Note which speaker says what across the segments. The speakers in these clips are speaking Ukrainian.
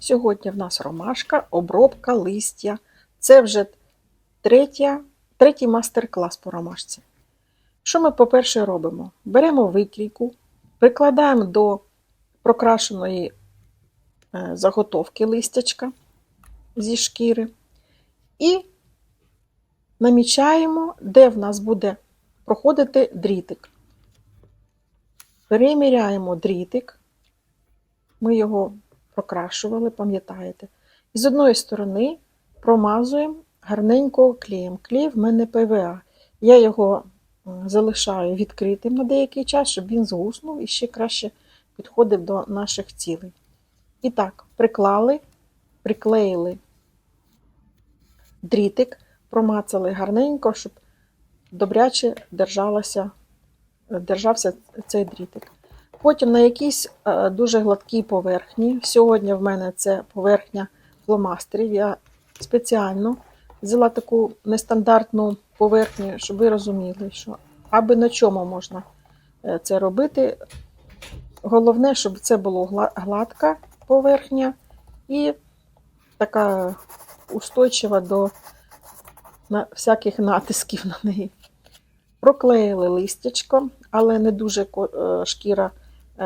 Speaker 1: Сьогодні в нас ромашка, обробка листя. Це вже третя, третій мастер-клас по ромашці. Що ми, по-перше, робимо? Беремо викрійку, прикладаємо до прокрашеної е, заготовки листячка зі шкіри і намічаємо, де в нас буде проходити дрітик. Переміряємо дрітик, ми його прокрашували, пам'ятаєте. І з одної сторони промазуємо гарненько клеєм. Клей в мене ПВА. Я його залишаю відкритим на деякий час, щоб він згуснув і ще краще підходив до наших цілей. І так, приклали, приклеїли дрітик, промацали гарненько, щоб добряче держався цей дрітик. Потім на якійсь е, дуже гладкій поверхні. Сьогодні в мене це поверхня фломастерів. Я спеціально взяла таку нестандартну поверхню, щоб ви розуміли, що аби на чому можна е, це робити. Головне, щоб це було гла- гладка поверхня і така устойчива до всяких натисків на неї. Проклеїли листячко, але не дуже е, шкіра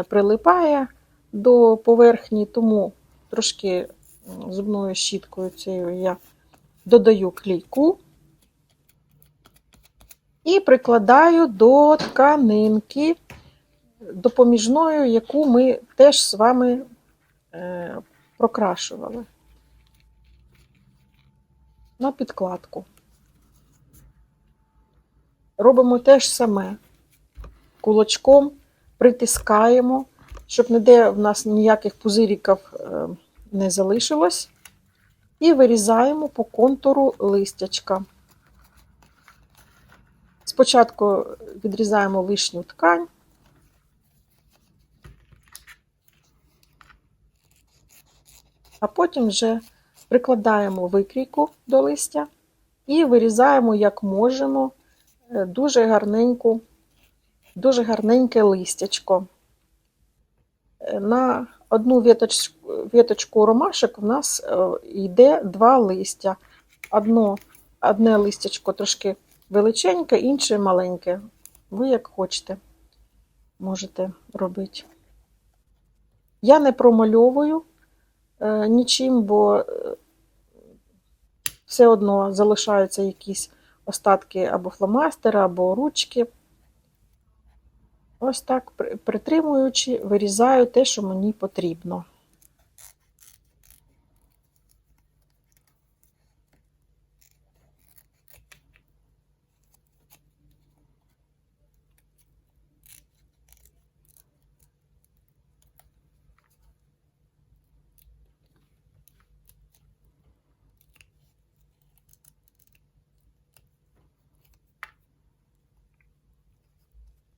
Speaker 1: прилипає до поверхні, тому трошки зубною щіткою цією я додаю клейку і прикладаю до тканинки допоміжною, яку ми теж з вами е, прокрашували на підкладку. Робимо те ж саме. Кулачком притискаємо, щоб ніде в нас ніяких пузиріків е, не залишилось. І вирізаємо по контуру листячка. Спочатку відрізаємо лишню ткань. А потім вже прикладаємо викрійку до листя і вирізаємо, як можемо, е, дуже гарненьку, дуже гарненьке листячко. Е, На одну віточку, віточку ромашок в нас е, йде два листя. Одно, одне листячко трошки величеньке, інше маленьке. Ви як хочете, можете робити. Я не промальовую е, нічим, бо все одно залишаються якісь остатки або фломастера, або ручки. Ось так, притримуючи, вирізаю те, що мені потрібно.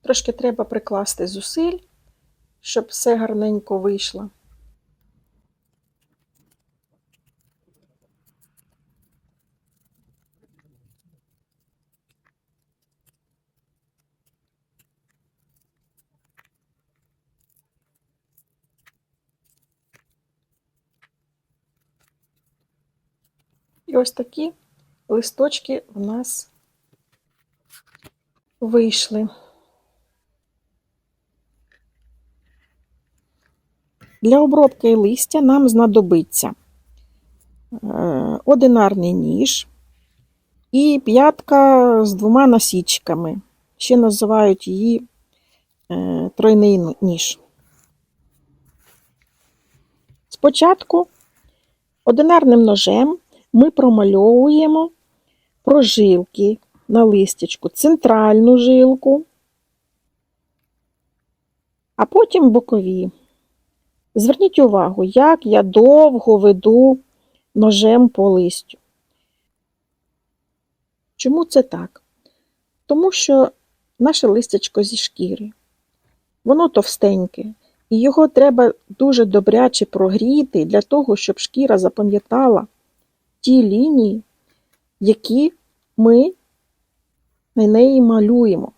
Speaker 1: Трошки треба прикласти зусиль, щоб все гарненько вийшло. І ось такі листочки в нас вийшли. Для обробки листя нам знадобиться е, одинарний ніж і п'ятка з двома насічками. Ще називають її е, тройний ніж. Спочатку одинарним ножем ми промальовуємо прожилки на листячку, центральну жилку, а потім бокові. Зверніть увагу, як я довго веду ножем по листю. Чому це так? Тому що наше листячко зі шкіри, воно товстеньке, і його треба дуже добряче прогріти для того, щоб шкіра запам'ятала ті лінії, які ми на неї малюємо.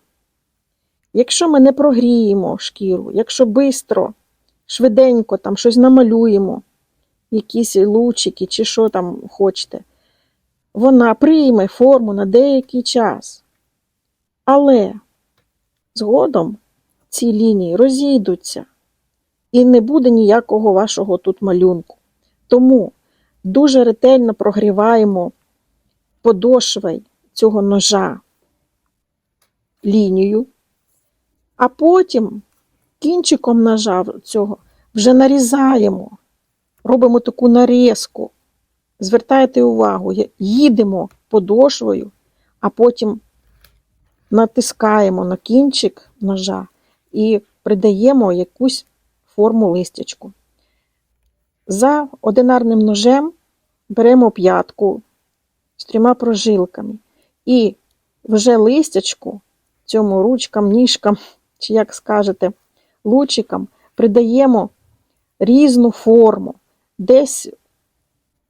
Speaker 1: Якщо ми не прогріємо шкіру, якщо швидко швиденько там щось намалюємо, якісь лучики чи що там хочете, вона прийме форму на деякий час. Але згодом ці лінії розійдуться і не буде ніякого вашого тут малюнку. Тому дуже ретельно прогріваємо подошвой цього ножа лінію, а потім кінчиком ножа цього вже нарізаємо, робимо таку нарізку. Звертайте увагу, їдемо подошвою, а потім натискаємо на кінчик ножа і придаємо якусь форму листячку. За одинарним ножем беремо п'ятку з трьома прожилками і вже листячку цьому ручкам, ніжкам, чи як скажете, лучикам придаємо різну форму, десь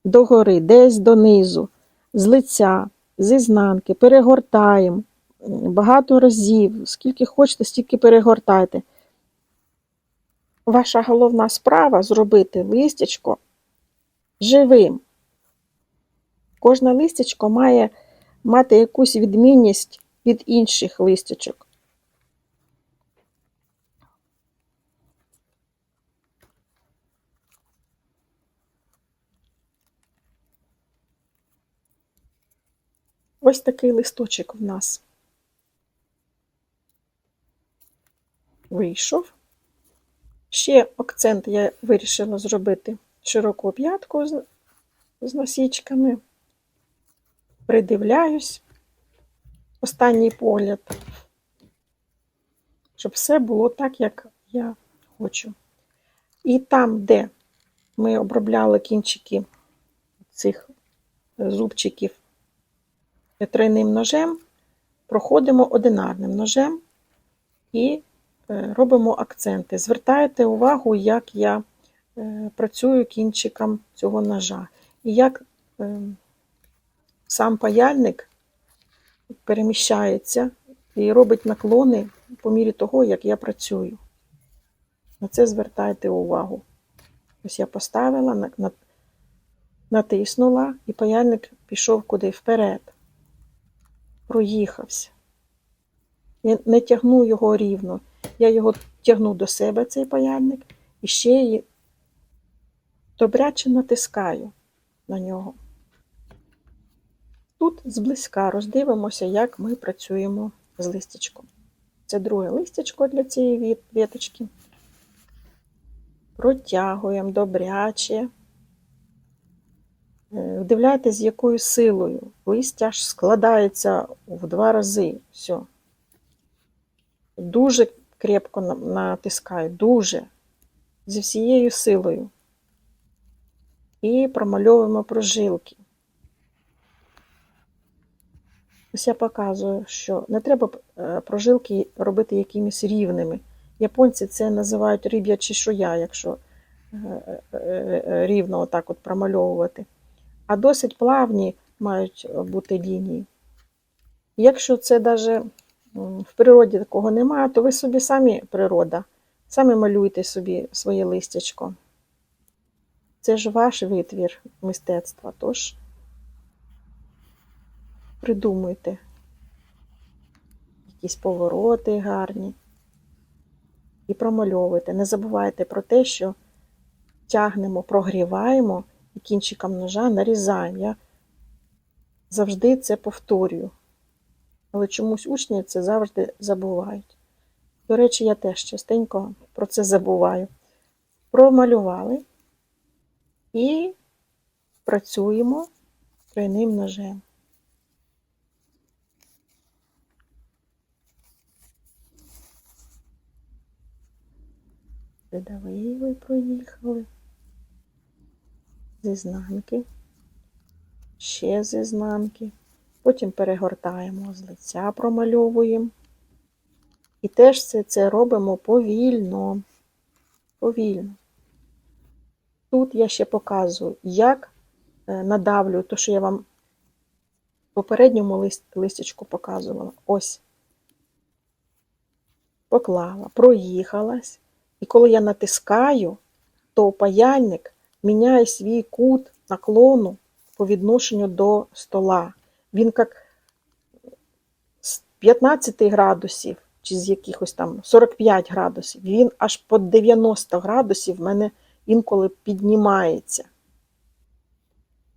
Speaker 1: догори, десь донизу, з лиця, з ізнанки, перегортаємо багато разів, скільки хочете, стільки перегортайте. Ваша головна справа зробити листячко живим. Кожне листячко має мати якусь відмінність від інших листячок. Ось такий листочок в нас вийшов. Ще акцент я вирішила зробити широку п'ятку з, носічками. Придивляюсь останній погляд, щоб все було так, як я хочу. І там, де ми обробляли кінчики цих зубчиків тройним ножем, проходимо одинарним ножем і е, робимо акценти. Звертайте увагу, як я е, працюю кінчиком цього ножа. І як е, сам паяльник переміщається і робить наклони по мірі того, як я працюю. На це звертайте увагу. Ось я поставила, на- на- натиснула, і паяльник пішов куди вперед. Проїхався. Я не тягну його рівно. Я його тягну до себе, цей паяльник, і ще й добряче натискаю на нього. Тут зблизька роздивимося, як ми працюємо з листячком. Це друге листячко для цієї віточки. Протягуємо добряче. Е, Вдивляйтесь, з якою силою. Листя аж складається в два рази. Все. Дуже крепко на- натискаю, дуже. Зі всією силою. І промальовуємо прожилки. Ось я показую, що не треба е, прожилки робити якимись рівними. Японці це називають риб'я чешуя, якщо е, рівно отак от промальовувати. А досить плавні мають бути лінії. Якщо це навіть в природі такого немає, то ви собі самі природа, самі малюйте собі своє листячко. Це ж ваш витвір мистецтва, тож придумуйте якісь повороти гарні і промальовуйте. Не забувайте про те, що тягнемо, прогріваємо і кінчиком ножа нарізаємо. Я завжди це повторюю. Але чомусь учні це завжди забувають. До речі, я теж частенько про це забуваю. Промалювали і працюємо тройним ножем. Придавили, проїхали. З ізнанки. Ще з ізнанки. Потім перегортаємо з лиця, промальовуємо. І теж це, це робимо повільно. Повільно. Тут я ще показую, як е, надавлюю, то, що я вам в попередньому лист, листячку показувала. Ось. Поклала, проїхалась. І коли я натискаю, то паяльник міняє свій кут наклону по відношенню до стола. Він як з 15 градусів чи з якихось там 45 градусів, він аж по 90 градусів в мене інколи піднімається.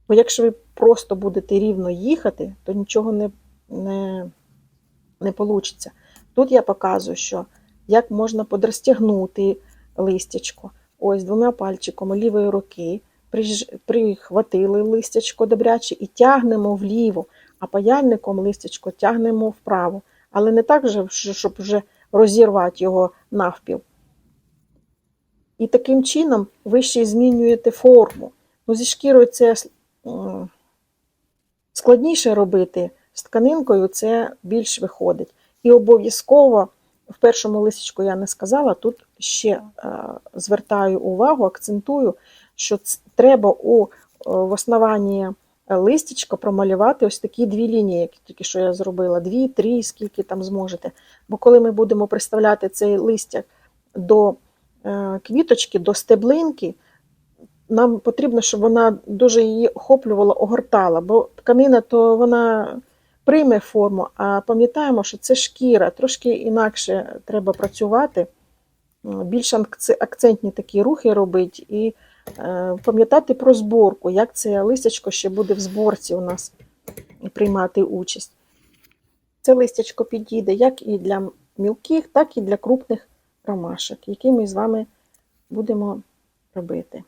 Speaker 1: Бо якщо ви просто будете рівно їхати, то нічого не, не, не вийде. Тут я показую, що як можна подрозтягнути листячко. Ось двома пальчиками лівої руки прихватили листячко добряче і тягнемо вліво, а паяльником листячко тягнемо вправо. Але не так, же, щоб вже розірвати його навпіл. І таким чином ви ще й змінюєте форму. Ну, зі шкірою це складніше робити, з тканинкою це більш виходить. І обов'язково в першому листочку я не сказала, тут ще е, звертаю увагу, акцентую, що треба у, е, в основанні листячка промалювати ось такі дві лінії, які тільки що я зробила, дві, три, скільки там зможете. Бо коли ми будемо приставляти цей листяк до е, квіточки, до стеблинки, нам потрібно, щоб вона дуже її охоплювала, огортала, бо тканина то вона прийме форму, а пам'ятаємо, що це шкіра, трошки інакше треба працювати, більш акцентні такі рухи робити і е, пам'ятати про зборку, як це листячко ще буде в зборці у нас приймати участь. Це листячко підійде як і для мілких, так і для крупних ромашок, які ми з вами будемо робити.